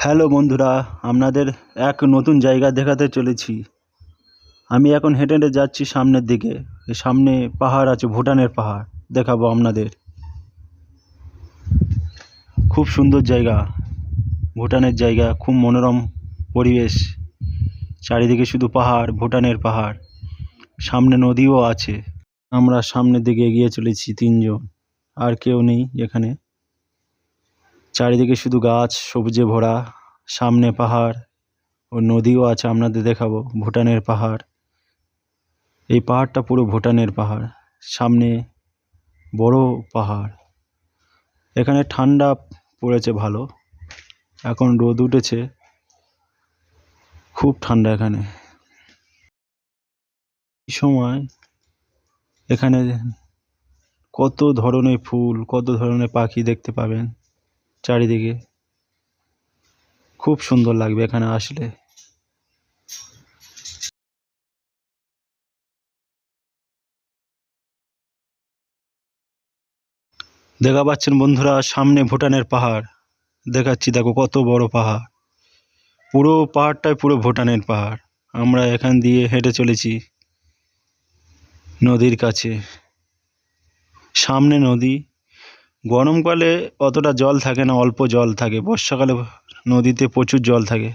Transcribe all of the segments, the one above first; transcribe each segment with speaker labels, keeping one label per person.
Speaker 1: Hello বন্ধুরা, আপনাদের এক নতুন জায়গা দেখাতে চলেছি। আমি এখন হেঁটে হেঁটে যাচ্ছি সামনের দিকে। সামনে পাহাড় আছে, ভুটানের পাহাড়। দেখাবো আপনাদের। খুব সুন্দর জায়গা। ভুটানের জায়গা, খুব মনোরম পরিবেশ। চারিদিকে শুধু পাহাড়, ভুটানের পাহাড়। সামনে নদীও আছে। আমরা সামনের দিকে এগিয়ে চলেছি তিনজন। আর কেউ নেই এখানে। চারিদিকে শুধু গাছ, সবুজে ভরা, সামনে পাহাড়, ও নদীও আছে আপনাদের দেখাবো, ভুটানের পাহাড়। এই পাহাড়টা পুরো ভুটানের পাহাড়, সামনে বড় পাহাড়। এখানে ঠান্ডা পড়েছে ভালো, এখন রোদ উঠেছে, খুব ঠান্ডা এখানে। এই সময় এখানে কত ধরনের ফুল, কত ধরনের পাখি দেখতে পাবেন। চারিদিকে। খুব সুন্দর লাগবে এখানে আসলে। দেখা পাচ্ছেন বন্ধুরা, সামনে ভুটানের পাহাড়। দেখাচ্ছি, দেখো কত বড় পাহাড়। পুরো পাহাড়টাই পুরো ভুটানের পাহাড়। আমরা এখান দিয়ে হেঁটে চলেছি নদীর কাছে। সামনে নদী গরমকালে অতটা জল থাকে না, অল্প জল থাকে। বর্ষাকালে নদীতে প্রচুর জল থাকে।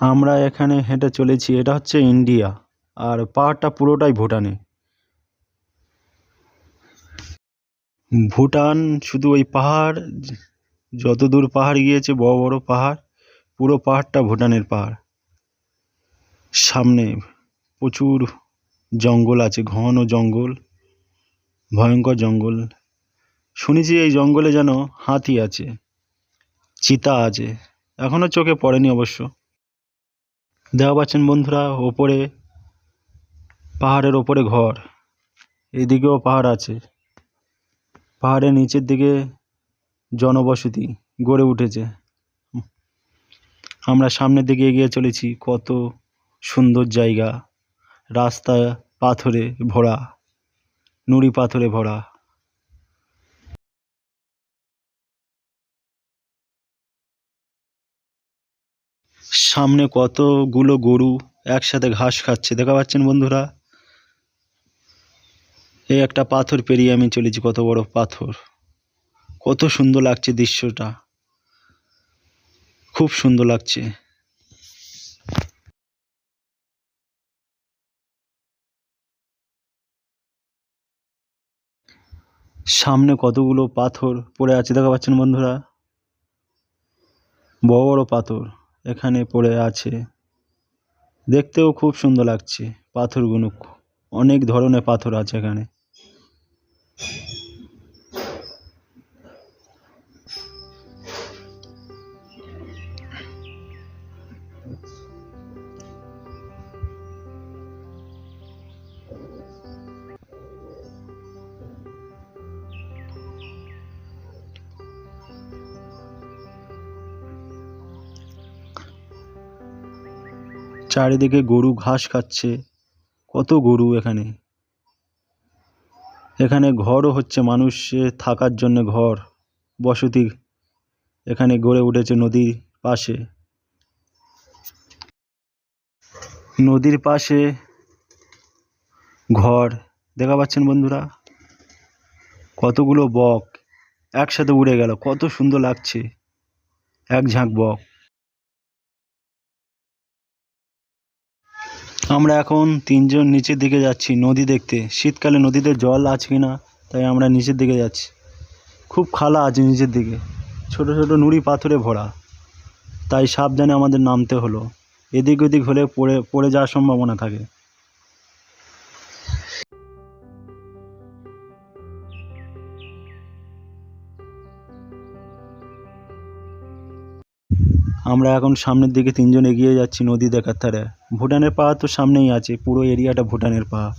Speaker 1: আমরা এখানে হেঁটে চলেছি, এটা হচ্ছে ইন্ডিয়া। আর পাহাড়টা পুরোটাই ভুটানে। ভুটান শুধু ওই পাহাড় যত দূর পাহাড় গিয়েছে, বড় বড় পাহাড়, পুরো পাহাড়টা ভুটানের পাহাড়। সামনে প্রচুর জঙ্গল আছে, ঘন জঙ্গল। ভয়ঙ্কর জঙ্গল। শুনেছি এই জঙ্গলে যেন হাতি আছে, চিতা আছে এখনও চোখে পড়েনি অবশ্য। দেখা পাচ্ছেন বন্ধুরা, ওপরে, পাহাড়ের ওপরে ঘর। এদিকেও পাহাড় আছে। পাহাড়ের নিচের দিকে জনবসতি গড়ে উঠেছে। আমরা সামনের দিকে এগিয়ে চলেছি। কত সুন্দর জায়গা। রাস্তা, পাথরে ভরা। নুড়ি পাথরে ভরা। সামনে কতগুলো গরু একসাথে ঘাস খাচ্ছে, দেখা পাচ্ছেন বন্ধুরা? এই একটা পাথর পেরিয়ে আমি চলেছি কত বড় পাথর। কত সুন্দর লাগছে দৃশ্যটা। খুব সুন্দর লাগছে। সামনে কতগুলো পাথর পড়ে আছে? দেখা পাচ্ছেন বন্ধুরা? বড় বড় পাথর এখানে পড়ে আছে। দেখতেও খুব সুন্দর লাগছে পাথরগুলো। অনেক ধরনের পাথর আছে এখানে। চারিদিকে গরু ঘাস খাচ্ছে। কত গরু এখানে? এখানে ঘরও হচ্ছে মানুষের থাকার জন্য ঘর। বসতি এখানে গড়ে উঠেছে নদীর পাশে। নদীর পাশে ঘর। দেখা পাচ্ছেন বন্ধুরা? কতগুলো বক একসাথে উড়ে গেল। কত সুন্দর লাগছে। এক ঝাঁক বক। আমরা এখন তিনজন নিচের দিকে যাচ্ছি নদী দেখতে। শীতকালে নদীতে জল আছে কি না তাই আমরা নিচের দিকে যাচ্ছি। খুব খালা আছে নিচের দিকে। ছোট ছোট নুড়ি পাথরে ভরা। তাই সাবধানে আমাদের নামতে হলো। এদিক ওদিক হলে পড়ে পড়ে যাওয়ার সম্ভাবনা থাকে। আমরা এখন সামনের দিকে তিনজন এগিয়ে যাচ্ছি নদী দেখার ধারে। ভুটানের পাহাড় তো সামনেই আছে, পুরো এরিয়াটা ভুটানের পাহাড়।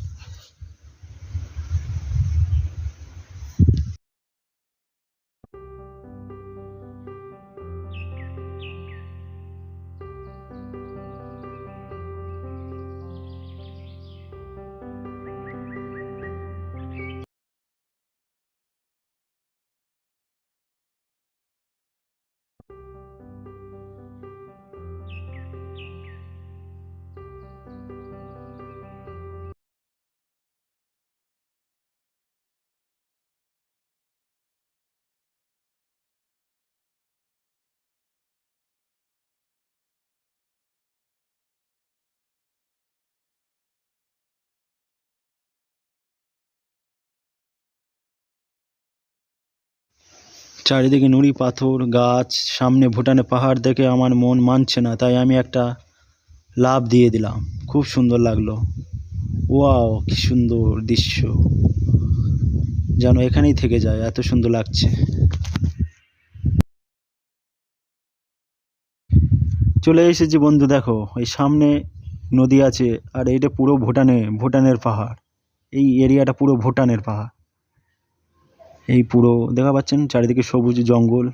Speaker 1: চারিদিকে নুড়ি পাথর, গাছ, সামনে ভুটানে পাহাড় দেখে আমার মন মানছে না, তাই আমি একটা লাভ দিয়ে দিলাম। খুব সুন্দর লাগল। ওয়াও, কি সুন্দর দৃশ্য। যেন এখানেই থেকে যায়, এত সুন্দর লাগছে। চলে এসেছি বন্ধু, দেখো, এই সামনে নদী আছে, আর এইটা পুরো ভুটানে, ভুটানের পাহাড়। এই এরিয়াটা পুরো ভুটানের পাহাড়। এই পুরো দেখা পাচ্ছেন? চারিদিকে সবুজ জঙ্গল।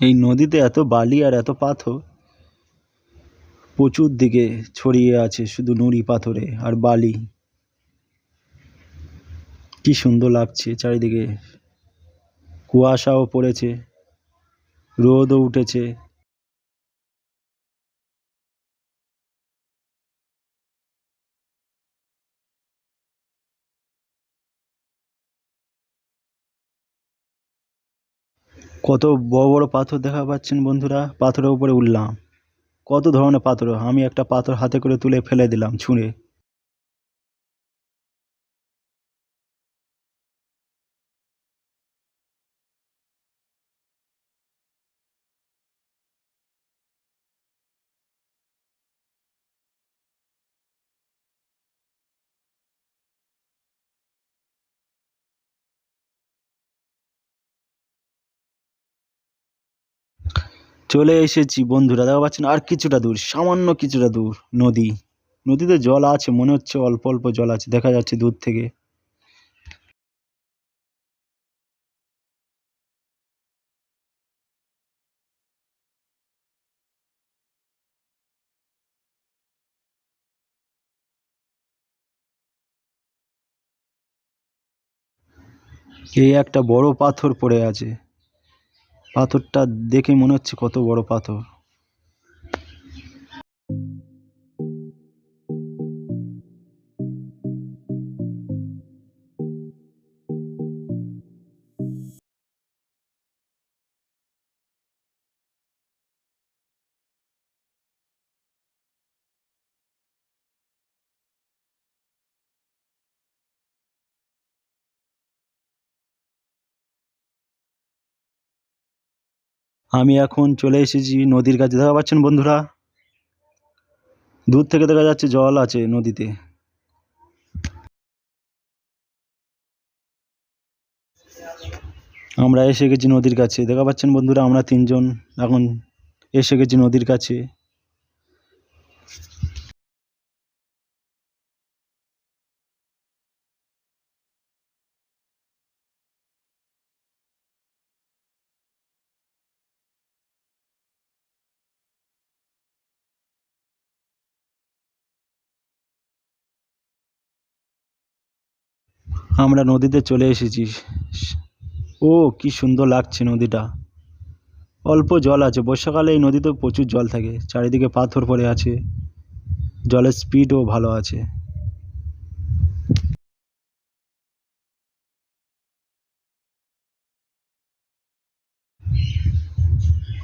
Speaker 1: এই নদীতে এত বালি আর এত পাথর প্রচুর দিকে ছড়িয়ে আছে শুধু নুড়ি পাথরে আর বালি। কি সুন্দর লাগছে চারিদিকে। কুয়াশাও পড়েছে, রোদও উঠেছে। কত বড় বড় পাথর দেখা পাচ্ছেন বন্ধুরা, পাথরের উপরে উঠলাম। কত ধরনের পাথর? আমি একটা পাথর হাতে করে তুলে ফেলে দিলাম ছুঁড়ে। চলে এসেছি, বন্ধুরা, দেখা পাচ্ছেন? আর কিছুটা দূর, সামান্য কিছুটা দূর, নদী। নদীতে জল আছে, মনে হচ্ছে অল্প অল্প জল আছে, দেখা যাচ্ছে দূর থেকে। এই একটা বড় পাথর পড়ে আছে। পাথরটা দেখে মনে হচ্ছে কত বড় পাথর। আমি এখন চলে এসেছি নদীর কাছে। দেখা পাচ্ছেন বন্ধুরা? দূর থেকে দেখা যাচ্ছে জল আছে নদীতে। আমরা এসে গেছি নদীর কাছে। দেখা পাচ্ছেন বন্ধুরা? আমরা তিনজন এখন এসে গেছি নদীর কাছে। আমরা নদীতে চলে এসেছি। ও, কি সুন্দর লাগছে নদীটা। অল্প জল আছে। বর্ষাকালে এই নদীতে প্রচুর জল থাকে। চারিদিকে পাথর পড়ে আছে। জলের স্পিডও ভালো আছে।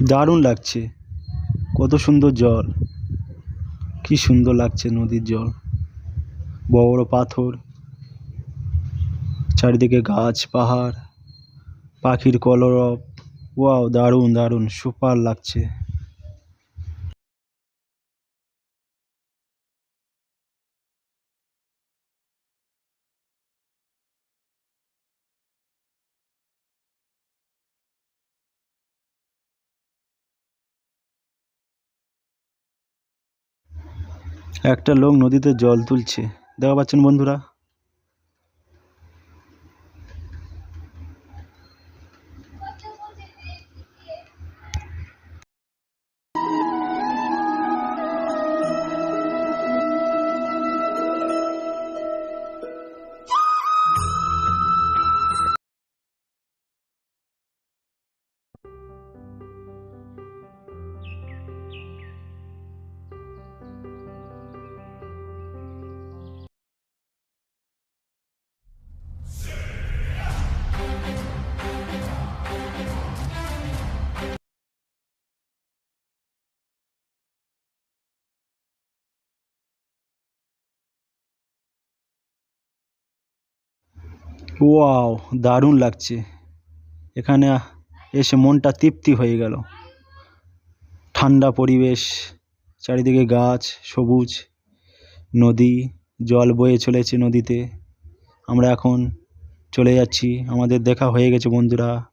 Speaker 1: দারুণ লাগছে। কত সুন্দর জল। কি সুন্দর লাগছে নদীর জল। বড় বড় পাথর। চারিদিকে গাছ, পাহাড়, পাখির কলরব। ওয়াও, দারুণ দারুণ, সুপার লাগছে। একটা লোক নদীতে জল তুলছে। দেখা পাচ্ছেন বন্ধুরা? ওয়াও, দারুণ লাগছে। এখানে এসে মনটা তৃপ্তি হয়ে গেল। ঠান্ডা পরিবেশ, চারিদিকে গাছ, সবুজ, নদী, জল বয়ে চলেছে নদীতে। আমরা এখন চলে যাচ্ছি, আমাদের দেখা হয়ে গেছে বন্ধুরা।